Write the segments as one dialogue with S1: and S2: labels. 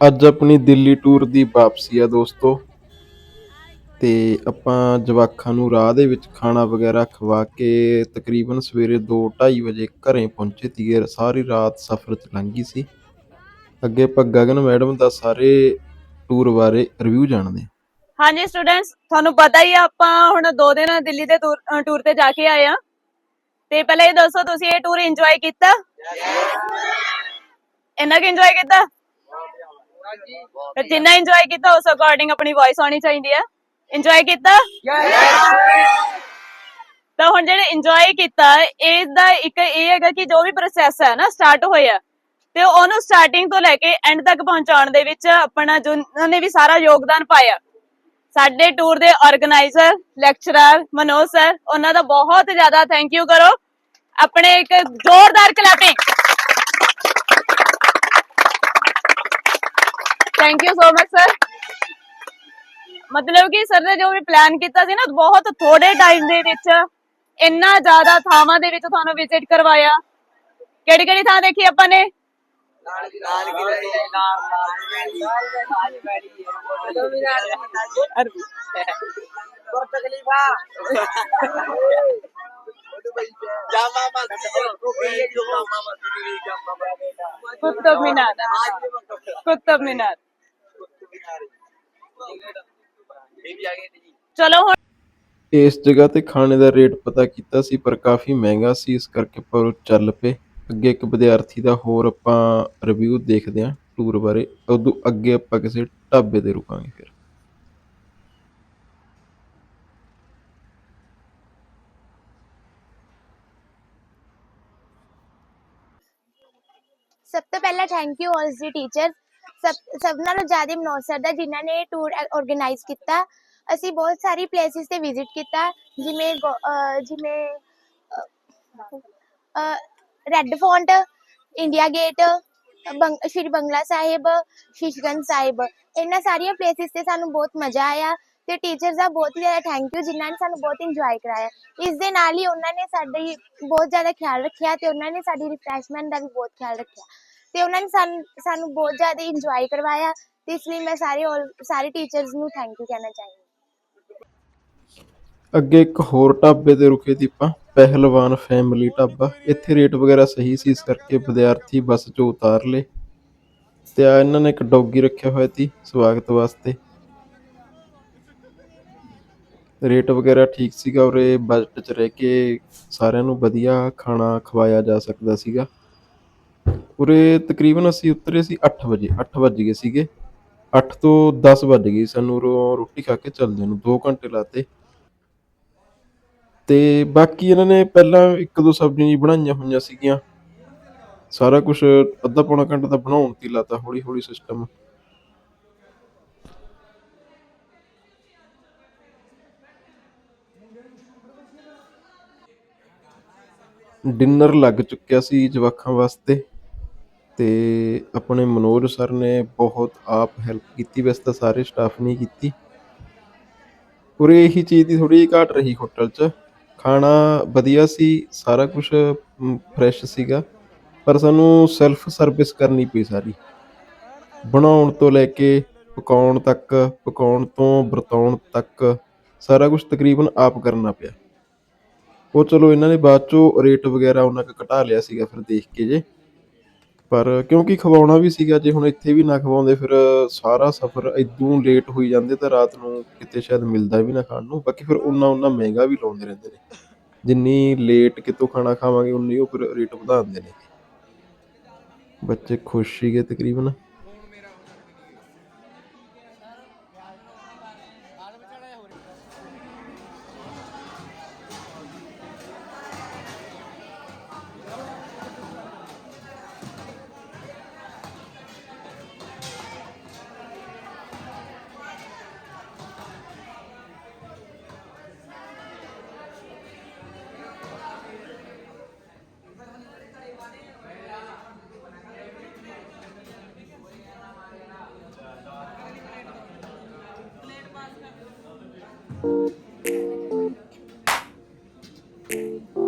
S1: ਅੱਜ ਆਪਣੀ ਦਿੱਲੀ ਟੂਰ ਦੀ ਵਾਪਸੀ ਆ ਦੋਸਤੋ। ਤੇ ਆਪਾਂ ਜਵਾਖਾਂ ਨੂੰ ਰਾਹ ਦੇ ਵਿੱਚ ਖਾਣਾ ਵਗੈਰਾ ਖਵਾ ਕੇ ਤਕਰੀਬਨ ਸਵੇਰੇ 2:30 ਵਜੇ ਘਰੇ ਪਹੁੰਚੇ ਤੀਗੇ ਸਾਰੀ ਰਾਤ ਸਫ਼ਰ ਚ ਲੰਘੀ ਸੀ। ਅੱਗੇ ਆਪਾਂ ਗਗਨ ਮੈਡਮ ਦਾ ਸਾਰੇ ਟੂਰ ਬਾਰੇ ਰਿਵਿਊ ਜਾਣਦੇ ਹਾਂ।
S2: ਹਾਂਜੀ ਸਟੂਡੈਂਟਸ ਤੁਹਾਨੂੰ ਪਤਾ ਹੀ ਆ ਆਪਾਂ ਹੁਣ 2 ਦਿਨ ਦਿੱਲੀ ਦੇ ਟੂਰ ਤੇ ਜਾ ਕੇ ਆਏ ਆ ਤੇ ਪਹਿਲਾਂ ਇਹ ਦੱਸੋ ਤੁਸੀਂ ਇਹ ਟੂਰ ਇੰਜੋਏ ਕੀਤਾ? ਇੰਨਾ ਕਿ ਇੰਜੋਏ ਕੀਤਾ? ਤੇ ਜਿੰਨਾ ਇੰਜੋਏ ਕੀਤਾ ਉਸ ਅਕੋਰਡਿੰਗ ਆਪਣੀ ਵੌਇਸ ਆਉਣੀ ਚਾਹੀਦੀ ਆ। ਇੰਜੋਏ ਕੀਤਾ? ਤਾਂ ਹੁਣ ਜਿਹੜੇ ਇੰਜੋਏ ਕੀਤਾ ਇਸ ਦਾ ਇੱਕ ਇਹ ਹੈਗਾ ਕਿ ਜੋ ਵੀ ਪ੍ਰੋਸੈਸ ਹੈ ਨਾ ਸਟਾਰਟ ਹੋਇਆ ਤੇ ਉਹਨੂੰ ਸਟਾਰਟਿੰਗ ਤੋਂ ਲੈ ਕੇ ਐਂਡ ਤੱਕ ਪਹੁੰਚਾਉਣ ਦੇ ਵਿੱਚ ਆਪਣਾ ਜੋ ਉਹਨਾਂ ਨੇ ਵੀ ਸਾਰਾ ਯੋਗਦਾਨ ਪਾਇਆ। ਸਾਡੇ ਟੂਰ ਦੇ ਆਰਗੇਨਾਈਜ਼ਰ ਲੈਕਚਰਰ ਮਨੋਜ ਸਰ ਉਹਨਾਂ ਦਾ ਬਹੁਤ ਜ਼ਿਆਦਾ ਥੈਂਕ ਯੂ ਕਰੋ। ਆਪਣੇ ਇੱਕ ਜ਼ੋਰਦਾਰ clapping thank you so much sir ਮਤਲਬ ਕਿ ਸਰ ਨੇ ਜੋ ਵੀ ਪਲਾਨ ਕੀਤਾ ਸੀ ਨਾ ਬਹੁਤ ਥੋੜੇ ਟਾਈਮ ਦੇ ਵਿੱਚ ਇੰਨਾ ਜ਼ਿਆਦਾ ਥਾਵਾਂ ਦੇ ਵਿੱਚ ਤੁਹਾਨੂੰ ਵਿਜ਼ਿਟ ਕਰਵਾਇਆ ਕਿਹੜੀ ਕਿਹੜੀ ਥਾਂ ਦੇਖੀ ਆਪਾਂ ਨੇ ਕੁਤਬ ਮੀਨਾਰ ਕੁਤਬ ਮੀਨਾਰ ਚਲੋ ਹੁਣ
S1: ਇਸ ਜਗ੍ਹਾ ਤੇ ਖਾਣੇ ਦਾ ਰੇਟ ਪਤਾ ਕੀਤਾ ਸੀ ਪਰ ਕਾਫੀ ਮਹਿੰਗਾ ਸੀ ਇਸ ਕਰਕੇ ਪਰ ਉਹ ਚੱਲ ਪਏ। ਅੱਗੇ ਇੱਕ ਵਿਦਿਆਰਥੀ ਦਾ ਹੋਰ ਆਪਾਂ ਰਿਵਿਊ ਦੇਖਦੇ ਹਾਂ ਟੂਰ ਬਾਰੇ। ਉਦੋਂ ਅੱਗੇ ਆਪਾਂ ਕਿਸੇ ਢਾਬੇ ਤੇ ਰੁਕਾਂਗੇ ਫਿਰ।
S3: ਸਭ ਤੋਂ ਪਹਿਲਾਂ thank you all the teacher ਸਭ ਸਭ ਨਾਲੋਂ ਜ਼ਿਆਦਾ ਮਨੋਰਸਰ ਦਾ, ਜਿਨ੍ਹਾਂ ਨੇ ਟੂਰ ਆਰਗੇਨਾਈਜ਼ ਕੀਤਾ। ਅਸੀਂ ਬਹੁਤ ਸਾਰੀ ਪਲੇਸਿਸ ਤੇ ਵਿਜ਼ਿਟ ਕੀਤਾ, ਜਿਵੇਂ ਜਿਵੇਂ ਰੈੱਡ ਫੌਂਟ ਇੰਡੀਆ ਗੇਟ ਬੰਗ ਸ਼੍ਰੀ ਬੰਗਲਾ ਸਾਹਿਬ, ਸ਼ੀਸ਼ਗੰਜ ਸਾਹਿਬ। ਇਹਨਾਂ ਸਾਰੀਆਂ ਪਲੇਸਿਸ ਤੇ ਸਾਨੂੰ ਬਹੁਤ ਮਜ਼ਾ ਆਇਆ ਤੇ ਟੀਚਰਸ ਦਾ ਬਹੁਤ ਹੀ ਜ਼ਿਆਦਾ ਥੈਂਕ ਯੂ ਜਿਨ੍ਹਾਂ ਨੇ ਸਾਨੂੰ ਬਹੁਤ ਇੰਜੋਏ ਕਰਾਇਆ। ਇਸ ਦੇ ਨਾਲ ਹੀ ਉਹਨਾਂ ਨੇ ਸਾਡੀ ਬਹੁਤ ਜ਼ਿਆਦਾ ਖਿਆਲ ਰੱਖਿਆ ਤੇ ਉਹਨਾਂ ਨੇ ਸਾਡੀ ਰਿਫਰੈਸ਼ਮੈਂਟ ਦਾ ਵੀ ਬਹੁਤ ਖਿਆਲ ਰੱਖਿਆ। ਤੇ ਉਹਨਾਂ ਨੇ ਸਾਨੂੰ ਬਹੁਤ ਜ਼ਿਆਦਾ ਇੰਜੋਏ ਕਰਵਾਇਆ ਤੇ ਇਸ ਲਈ ਮੈਂ ਸਾਰੇ ਸਾਰੇ ਟੀਚਰਸ ਨੂੰ ਥੈਂਕ ਯੂ ਕਹਿਣਾ ਚਾਹੀਦੀ
S1: ਅੱਗੇ ਇੱਕ ਹੋਰ ਢਾਬੇ ਤੇ ਰੁਕੇ ਸੀ ਪਹਿਲਵਾਨ ਫੈਮਿਲੀ ਢਾਬਾ। ਇੱਥੇ ਰੇਟ ਵਗੈਰਾ ਸਹੀ ਸੀ, ਇਸ ਕਰਕੇ ਵਿਦਿਆਰਥੀ ਬੱਸ ਚੋਂ ਉਤਾਰ ਲਏ। ਤੇ ਆ ਇਹਨਾਂ ਨੇ ਇੱਕ ਡੌਗੀ ਰੱਖਿਆ ਹੋਇਆ ਸੀ, ਸਵਾਗਤ ਵਾਸਤੇ। ਰੇਟ ਵਗੈਰਾ ਠੀਕ ਸੀਗਾ ਔਰ ਇਹ ਬਜਟ 'ਚ ਰਹਿ ਕੇ ਸਾਰਿਆਂ ਨੂੰ ਵਧੀਆ ਖਾਣਾ ਖਵਾਇਆ ਜਾ ਸਕਦਾ ਸੀਗਾ। ਉਰੇ ਤਕਰੀਬਨ ਅਸੀਂ ਉਤਰੇ ਸੀ 8 ਵਜੇ 8 ਵੱਜ ਗਏ ਸੀਗੇ। 8 ਤੋਂ 10 ਵੱਜ ਗਈ, ਸਾਨੂੰ ਉਰੋਂ ਰੋਟੀ ਖਾ ਕੇ ਚੱਲਦੇ ਨੂੰ 2 ਘੰਟੇ ਲਾਤੇ। ਤੇ ਬਾਕੀ ਇਹਨਾਂ ਨੇ ਪਹਿਲਾਂ ਇੱਕ ਦੋ ਸਬਜ਼ੀਆਂ ਜੀ ਬਣਾਈਆਂ ਹੋਈਆਂ ਸੀਗੀਆਂ। ਸਾਰਾ ਕੁਝ ਅੱਧਾ ਪੌਣਾ ਘੰਟਾ ਤਾਂ ਬਣਾਉਣ ਤੇ ਲਾਤਾ ਹੌਲੀ ਹੌਲੀ ਸਿਸਟਮ ਡਿਨਰ ਲੱਗ ਚੁੱਕਿਆ ਸੀ ਜਵਾਖਾਂ ਵਾਸਤੇ। ਤੇ ਆਪਣੇ ਮਨੋਜ ਸਰ ਨੇ ਬਹੁਤ ਆਪ ਹੈਲਪ ਕੀਤੀ, ਵੈਸੇ ਤਾਂ ਸਾਰੇ ਸਟਾਫ ਨੇ ਕੀਤੀ। ਉਰੇ ਇਹੀ ਚੀਜ਼ ਦੀ ਥੋੜੀ ਜਿਹੀ ਘਾਟ ਰਹੀ ਹੋਟਲ 'ਚ। ਖਾਣਾ ਵਧੀਆ ਸੀ, ਸਾਰਾ ਕੁਝ ਫਰੈਸ਼ ਸੀਗਾ। ਪਰ ਸਾਨੂੰ ਸੈਲਫ ਸਰਵਿਸ ਕਰਨੀ ਪਈ ਸਾਰੀ। ਬਣਾਉਣ ਤੋਂ ਲੈ ਕੇ ਪਕਾਉਣ ਤੱਕ, ਪਕਾਉਣ ਤੋਂ ਵਰਤਾਉਣ ਤੱਕ, ਸਾਰਾ ਕੁਝ ਤਕਰੀਬਨ ਆਪ ਕਰਨਾ ਪਿਆ। ਉਹ ਚਲੋ ਇਹਨਾਂ ਨੇ ਬਾਅਦ ਚੋਂ ਰੇਟ ਵਗੈਰਾ ਉਹਨਾਂ ਕੁ ਘਟਾ ਲਿਆ ਸੀਗਾ ਫਿਰ ਦੇਖ ਕੇ ਜੇ। ਪਰ ਕਿਉਂਕਿ ਖਵਾਉਣਾ ਵੀ ਸੀਗਾ, ਜੇ ਹੁਣ ਇੱਥੇ ਵੀ ਨਾ ਖਵਾਉਂਦੇ ਫਿਰ ਸਾਰਾ ਸਫ਼ਰ ਇਦੋਂ ਲੇਟ ਹੋਈ ਜਾਂਦੇ ਤਾਂ ਰਾਤ ਨੂੰ ਕਿਤੇ ਸ਼ਾਇਦ ਮਿਲਦਾ ਵੀ ਨਾ ਖਾਣ ਨੂੰ। ਬਾਕੀ ਫਿਰ ਉਨਾ ਉਨਾ ਮਹਿੰਗਾ ਵੀ ਲਾਉਂਦੇ ਰਹਿੰਦੇ ਨੇ। ਜਿੰਨੀ ਲੇਟ ਕਿਤੋਂ ਖਾਣਾ ਖਾਵਾਂਗੇ, ਉਨੀ ਉਹ ਫਿਰ ਰੇਟ ਵਧਾ ਦਿੰਦੇ ਨੇ। ਬੱਚੇ ਖੁਸ਼ ਸੀਗੇ ਤਕਰੀਬਨ।
S4: Thank you.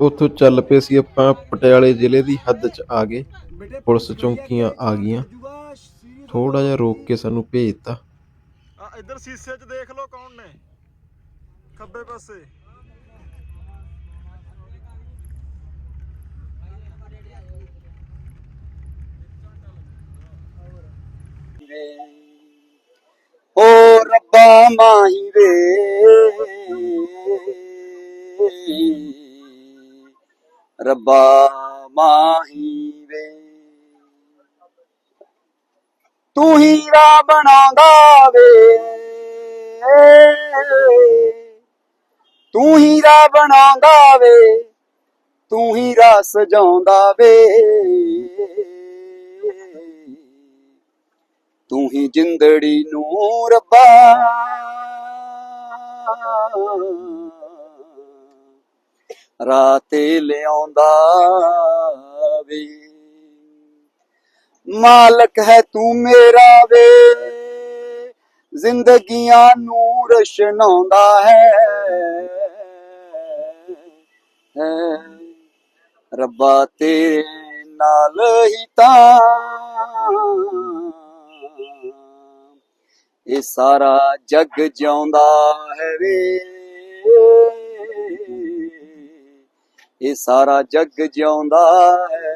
S1: ਉੱਥੋਂ ਚੱਲ ਪਏ ਸੀ ਆਪਾਂ ਪਟਿਆਲੇ ਜ਼ਿਲ੍ਹੇ ਦੀ ਹੱਦ 'ਚ ਆ ਗਏ। ਪੁਲਿਸ ਚੌਂਕੀਆਂ ਆ ਗਈਆਂ। ਥੋੜਾ ਜਿਹਾ ਰੋਕ ਕੇ ਸਾਨੂੰ ਭੇਜਤਾ।
S4: ਆ ਇੱਧਰ ਸੀਸੇ 'ਚ ਦੇਖ ਲਓ ਕੌਣ ਨੇ। ਖੱਬੇ ਪਾਸੇ।
S5: ਓ ਰੱਬਾ ਮਾਹੀ ਵੇ। ਰੱਬਾ ਮਾਹੀ ਵੇ ਤੂੰ ਹੀਰਾ ਬਣਾਉਂਦਾ ਵੇ। ਤੂੰ ਹੀਰਾ ਬਣਾਉਂਦਾ ਵੇ। ਤੂੰ ਹੀਰਾ ਸਜਾਉਂਦਾ ਵੇ। ਤੂੰ ਹੀ ਜਿੰਦੜੀ ਨੂੰ ਰੱਬਾ। ਰਾਤੇ ਲਿਆਉਂਦਾ ਵੇ। ਮਾਲਕ ਹੈ ਤੂੰ ਮੇਰਾ ਵੇ। ਜ਼ਿੰਦਗੀਆਂ ਨੂੰ ਰਸ਼ਨਾਉਂਦਾ ਹੈ। ਰੱਬਾ ਤੇਰੇ ਨਾਲ ਹੀ ਤਾਂ। ਇਹ ਸਾਰਾ ਜੱਗ ਜਿਉਂਦਾ ਹੈ ਵੇ। ਇਹ ਸਾਰਾ ਜੱਗ ਜਿਉਂਦਾ ਹੈ।